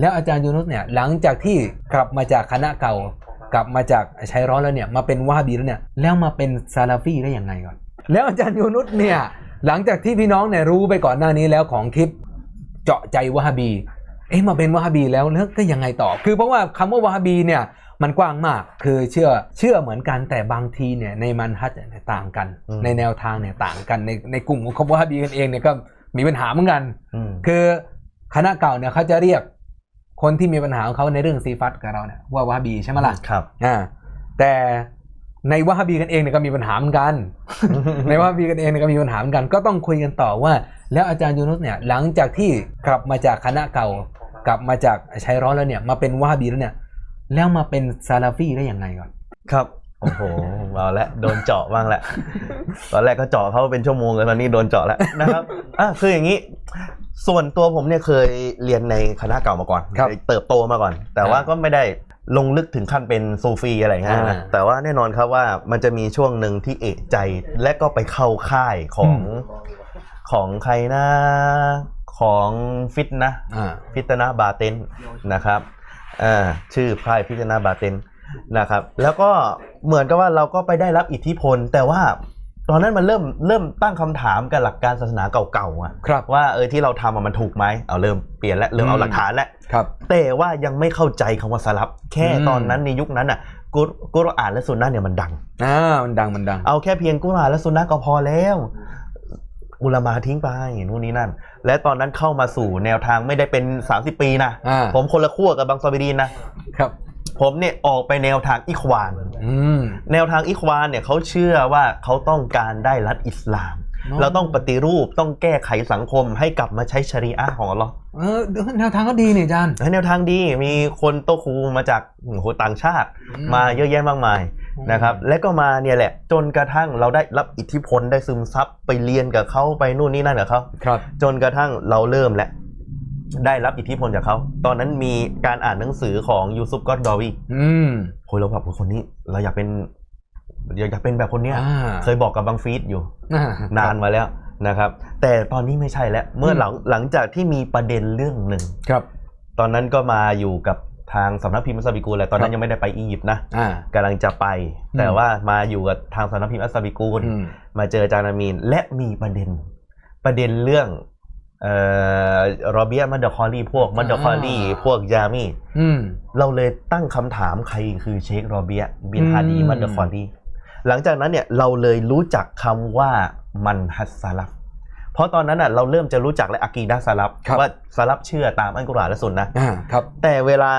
แล้วอาจารย์ยูนุสเนี่ยหลังจากที่กลับมาจากคณะเก่ากลับมาจากชัยร้อนแล้วเนี่ยมาเป็นวาฮาบีแล้วเนี่ยแล้วมาเป็นซาลาฟีได้ยังไงก่อน แล้วอาจารย์ยูนุสเนี่ยหลังจากที่พี่น้องเนี่ยรู้ไปก่อนหน้านี้แล้วของคลิปเจาะใจวาฮาบี เอ๊ะมาเป็นวาฮาบีแล้วแล้วก็ยังไงต่อ คือเพราะว่าคำว่าวาฮาบีเนี่ยมันกว้างมากคือเชื่อเชื่อเหมือนกันแต่บางทีเนี่ยในมันฮัจญ์เนี่ยต่างกันอืมในแนวทางเนี่ยต่างกันในในกลุ่มของคำวาฮาบีกันเองเนี่ยก็มีปัญหาเหมือนกันอืมคือคณะเก่าเนี่ยเขาจะเรียก คนที่มีปัญหาของเขาในเรื่องซีฟัตกับเราเนี่ยว่าวาฮาบีใช่ไหมล่ะครับอ่าแต่ในวาฮาบีกันเองเนี่ยก็มีปัญหาเหมือนกัน ในวาฮาบีกันเองเนี่ยก็มีปัญหาเหมือนกัน ก็ต้องคุยกันต่อว่า แล้วอาจารย์ยูนุสเนี่ยหลังจากที่กลับมาจากคณะเก่ากลับมาจากชัยร้อนแล้วเนี่ยมาเป็นวาฮาบีแล้วเนี่ยแล้วมาเป็นซาลาฟีได้ยังไงก่อนครับโอ้โหเอาละโดนเจาะบ้างแหละตอนแรกก็เจาะเขาเป็นชั่วโมงเลยตอนนี้โดนเจาะแล้วนะครับอะคืออย่างนี้ ส่วนตัวผมเนี่ยเคยเรียนในคณะเก่ามาก่อนครับเติบโตมาก่อน แต่ว่าอ่าก็ไม่ได้ลงลึกถึงขั้นเป็นซูฟีอะไรอย่างเงี้ยนะอ่าแต่ว่าแน่นอนครับว่ามันจะมีช่วงหนึ่งที่เอะใจและก็ไปเข้าค่ายของของใครนะของฟิตนะ อ่า พิตนาบาเตนนะครับอ่าชื่อค่ายพิตนาบาเตนนะครับ แล้วก็เหมือนกับว่าเราก็ไปได้รับอิทธิพล แต่ว่า ตอนนั้นมันเริ่มเริ่มตั้งคำถามกับหลักการศาสนาเก่าๆอะครับว่าเออที่เราทำอะมันถูกไหมเอาเริ่มเปลี่ยนแล้วเริ่มเอาอืมหลักฐานแล้วครับแต่ว่ายังไม่เข้าใจคำว่าสลับ แค่อืมตอนนั้นในยุคนั้นอะกุรกุรอานและสุนนะเนี่ยมันดังอ่ามันดังมันดัง เอาแค่เพียงกุรอานและสุนนะก็พอแล้วอุลามาทิ้งไปนู่นนี่นั่น และตอนนั้นเข้ามาสู่แนวทางไม่ได้เป็น 30 ปีนะอ่าผมคนละขั้วกับบางซอบิดีนนะครับ ผมเนี่ยออกไปแนวทางอิควานอืม แนวทางอิควานเนี่ยเขาเชื่อว่าเขาต้องการได้รัฐอิสลามอ๋อเราต้องปฏิรูปต้องแก้ไขสังคมให้กลับมาใช้ชะรีอะห์ของอัลลอฮ์เออแนวทางก็ดีนี่อาจารย์แนวทางดีมีคนโตครูมาจากโอ้โหต่างชาติอืมมาเยอะแยะมากมายอืมนะครับและก็มาเนี่ยแหละ จนกระทั่งเราได้รับอิทธิพลได้ซึมซับไปเรียนกับเขาไปนู่นนี่นั่นกับเขาครับจนกระทั่งเราเริ่มแหละ ได้รับอิทธิพลจากเขา ตอนนั้นมีการอ่านหนังสือของยูซุปกอตดอวีอืมโอ้ยเราแบบโอ้ยคนนี้ เราอยากเป็นอยากอยากเป็นแบบคนเนี้ย อ่า เคยบอกกับบางฟีดอยู่ อ่นานมาแล้วนะครับ แต่ตอนนี้ไม่ใช่แล้ว เมื่ออืมหลังหลังจากที่มีประเด็นเรื่องหนึ่ง ครับ ตอนนั้นก็มาอยู่กับทางสำนักพิมพ์อัสซาบิกูลแหละตอนนั้ครันบ ยังไม่ได้ไปอียิปต์นะอ่า กำลังจะไป อืม แต่ว่ามาอยู่กับทางสำนักพิมพ์อัสซาบิกูล อืม มาเจออาจารย์อามีนและมีประเด็น ประเด็นเรื่องเอ่อ รอเบียมัดดะคอรีพวกมัดดะคอรีอ่าพวกยามีอืมเราเลยตั้งคำถามใครคือเชคโรเบียบินฮาดีอืมมัดดะคอรีหลังจากนั้นเนี่ยเราเลยรู้จักคำว่ามันฮัสซาลับเพราะตอนนั้นอะเราเริ่มจะรู้จักและอากีดะซาลับครับว่าซาลับเชื่อตามอัลกุรอานและสุนนะอ่าครับ แต่เวลา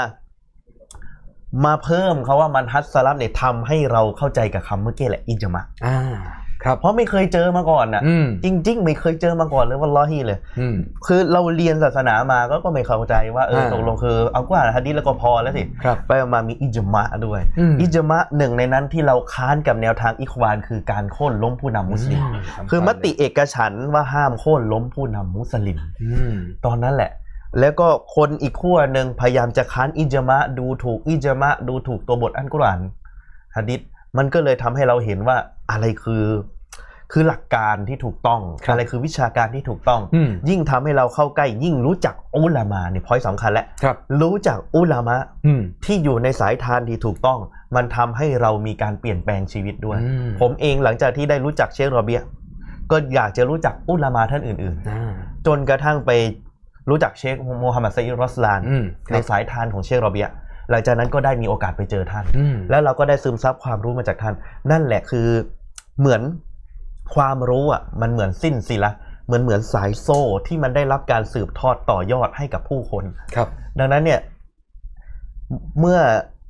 มาเพิ่มเขาว่ามันฮัสซาลับเนี่ยทำให้เราเข้าใจกับคำเมื่อกี้แหละอิจมะอ่าครับ เพราะไม่เคยเจอมาก่อนอะอืมจริง ๆ ไม่เคยเจอมาก่อนเลยว่าล้อฮีเลยอืมคือเราเรียนศาสนามาก็ก็ไม่เข้าใจว่าเอออ่าตกลงคือเอากุรอานฮะดีษแล้วก็พอแล้วสิครับไปมามีอิจมะด้วยอืมอิจมะหนึ่งในนั้นที่เราค้านกับแนวทางอิควาน คือการโค่นล้มผู้นำมุสลิมสำญคือมติเอกฉันท์ว่าห้ามโค่นล้มผู้นำมุสลิมอืมตอนนั้นแหละแล้วก็คนอีกขั้วหนึ่งพยายามจะค้านอิจมะดูถูกอิจมะดูถูกตัวบทอันกุรอานฮะดิษมันก็เลยทำให้เราเห็นว่าอะไรคือ คือหลักการที่ถูกต้องครับอะไรคือวิชาการที่ถูกต้องอืมยิ่งทำให้เราเข้าใกล้ ยิ่งรู้จักอุลามาเนี่ยพอยสำคัญแหละครับรู้จักอุลามะอืมที่อยู่ในสายทานที่ถูกต้อง มันทำให้เรามีการเปลี่ยนแปลงชีวิตด้วยอืมผมเองหลังจากที่ได้รู้จักเชคโรเบีย ก็อยากจะรู้จักอุลามาท่านอื่นอ่าๆจนกระทั่งไปรู้จักเชคโมฮัมหมัดไซอิดรอสลานอืมคในรับสายทานของเชคโรเบียหลังจากนั้นก็ได้มีโอกาสไปเจอท่านอืมแล้วเราก็ได้ซึมซับความรู้มาจากท่าน นั่นแหละคือเหมือน ความรู้อะมันเหมือนสิ้นสิละเหมือนเหมือนสายโซ่ที่มันได้รับการสืบทอดต่อยอดให้กับผู้คนครับ ดังนั้นเนี่ย เมื่อ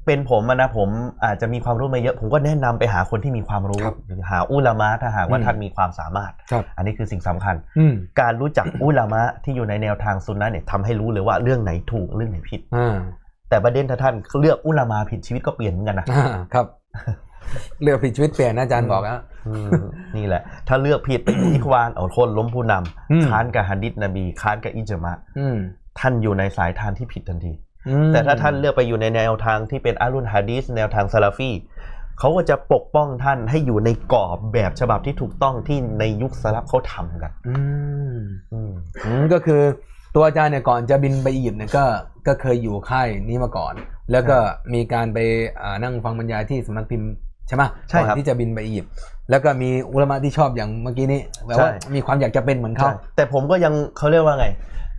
เป็นผมอะนะผมอาจจะมีความรู้ไม่เยอะ ผมก็แนะนำไปหาคนที่มีความรู้ครับหรือหาอุลามะถ้าหากว่าอืมท่านมีความสามารถครับอันนี้คือสิ่งสำคัญอืมการรู้จักอุลามะที่อยู่ในแนวทางซุนนะห์เนี่ยทำให้รู้เลยว่าเรื่องไหนถูกเรื่องไหนผิดอ่าแต่ประเด็นถ้าท่านเลือกอุลามะผิดชีวิตก็เปลี่ยนเหมือนกันนะอ่าครับ เลือกผิดชีวิตเปลี่ยนนะอาจารย์บอกนะอืม นี่แหละ ถ้าเลือกผิดไปอยู่อิควานเอาคนล้มผู้นอืมำค้านกับฮัดดิษนบีค้านกับอิจมะอืมท่านอยู่ในสายทานที่ผิดทันทีอืมแต่ถ้าท่านเลือกไปอยู่ในแนวทางที่เป็นอารุนฮะดีสแนวทางซาลาฟีเขาก็จะปกป้องท่านให้อยู่ในกรอบแบบฉบับที่ถูกต้องที่ในยุคสลับเขาทำกันอืมอืมอืมก็คือตัวอาจารย์เนี่ยก่อนจะบินไปอียิปต์เนี่ยก็ก็เคยอยู่ค่ายนี้มาก่อน แล้วก็มีการไปอ่านั่งฟังบรรยายที่สำนักพิมพ์ ใช่ไหมใช่ครับก่อนที่จะบินไปอียิปต์แล้วก็มีอุลามะที่ชอบอย่างเมื่อกี้นี้แบบว่าใช่ มีความอยากจะเป็นเหมือนเขาใช่แต่ผมก็ยังเขาเรียกว่าไง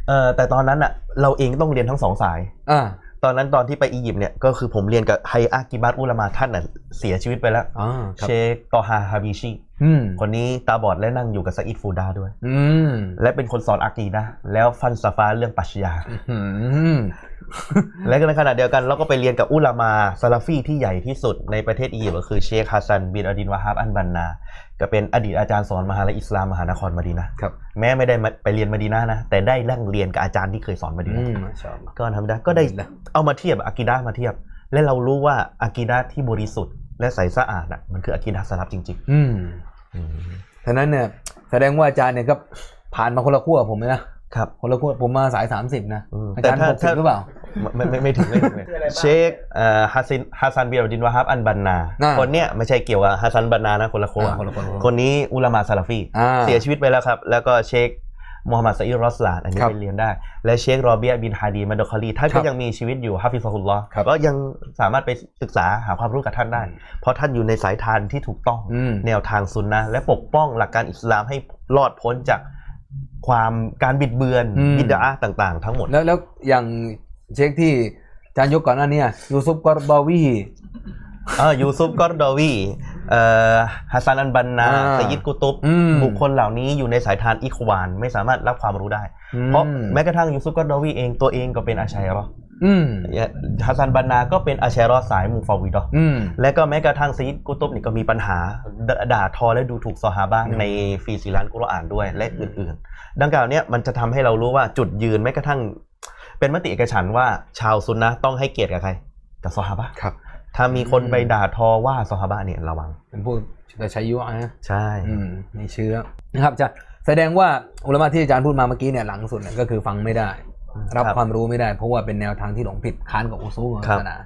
เออแต่ตอนนั้นอะเราเองต้องเรียนทั้งสองสาย อ่าตอนนั้นตอนที่ไปอียิปต์เนี่ยก็คือผมเรียนกับไฮอากิบัตอุลามาท่านน่ะเสียชีวิตไปแล้ว อ่าครับเชคตอฮาฮาบิชีอืมคนนี้ตาบอดและนั่งอยู่กับซาอิดฟูดาด้วย อืมและเป็นคนสอนอากีนะห์แล้วฟันซาฟาเรื่องปรัชญา อืม และในขณะเดียวกันเราก็ไปเรียนกับอุลามาซาลาฟีที่ใหญ่ที่สุดในประเทศอียิปต์ก็คือเชคฮัสซันบินอดินวาฮับอันบันนา ก็เป็นอดีตอาจารย์สอนมหาลัยอิสลามมหานครมะดีนะห์ครับแม้ไม่ได้มาไปเรียนมะดีนะห์นะ แต่ได้นั่งเรียนกับอาจารย์ที่เคยสอนมะดีอืนะห์มมาชอบก็ทำได้ก็ได้แล้วเอามาเทียบอากีดะห์มาเทียบ และเรารู้ว่าอากีดะห์ที่บริสุทธิ์ และใสสะอาดอะมันคืออากีดะห์สลับจริงอืมๆอืมฉะนั้นเนี่ยแสดงว่าอาจารย์เนี่ยก็ผ่านมาคนละขั้วผมเลยนะ ครับคนละขั้วผมมาสาย 30 นะอืมอาจารย์แต่ถ้าหกสิบหรือเปล่า ไม่ไม่ไม่ถึงไม่ถึงเลยเชคเอ่อฮัสซินฮัสซันบินอดินวาฮับอันบันนาอ่าคนเนี้ยไม่ใช่เกี่ยวกับฮัสซันบันนานะคนละคนอ่าคนละคนคนนี้อุลามาซาลาฟีอ่าเสียชีวิตไปแล้วครับ แล้วก็เชคมูฮัมหมัดซาอิดรอสลาดอันนี้ครับไปเรียนได้ และเชครอเบียบินฮาดีมาดคาลีท่านครัก็บยังมีชีวิตอยู่ฮาฟิซะฮุลลอฮ์ครับก็ยังสามารถไปศึกษาหาความรู้กับท่านได้ เพราะท่านอยู่ในสายทานที่ถูกต้องอืมแนวทางซุนนะห์และปกป้องหลักการอิสลามให้รอดพ้นจาก ความการบิดเบือนอืม บิดาต่างๆ ทั้งหมด แล้วแล้วอย่างเช็คที่อาจารย์ยกก่อนหน้านี้ยูซุปกอรบาวี เออยูซุฟกอร์ดอวีเอ่อฮัสซันอันบันนาอ่าสยิดกุตุบอืม บุคคลเหล่านี้อยู่ในสายทานอิควาน ไม่สามารถรับความรู้ได้อืมเพราะแม้กระทั่งยูซุฟกอร์ดอวีเองตัวเองก็เป็นอาชัยรออืม ฮัสซันบันนาก็เป็นอาชัยรอสายมูฟาวิดออืมและก็แม้กระทั่งสยิดกุตุบนี่ก็มีปัญหาดด่าทอและดูถูกซอฮาบะอืมในฟีซิลันกุรอานด้วยและอื่นๆ ดังกล่าวเนี้ยมันจะทำให้เรารู้ว่าจุดยืนแม้กระทั่ง เป็นมติเอกฉันท์ว่าชาวซุนนะห์ต้องให้เกียรติกับใคร กับซอฮาบะครับ ถ้ามีคนไปด่าทอว่าซอฮาบะเนี่ยระวังเป็นพวกจะใช้ยุนะใช่อืมมีเชื้อนะครับจะแสดงว่าอุลามะที่อาจารย์พูดมาเมื่อกี้เนี่ยหลังสุดเนี่ยก็คือฟังไม่ได้ รับความรู้ไม่ได้ เพราะว่าเป็นแนวทางที่หลงผิดค้านกับอุซูลของศาสนา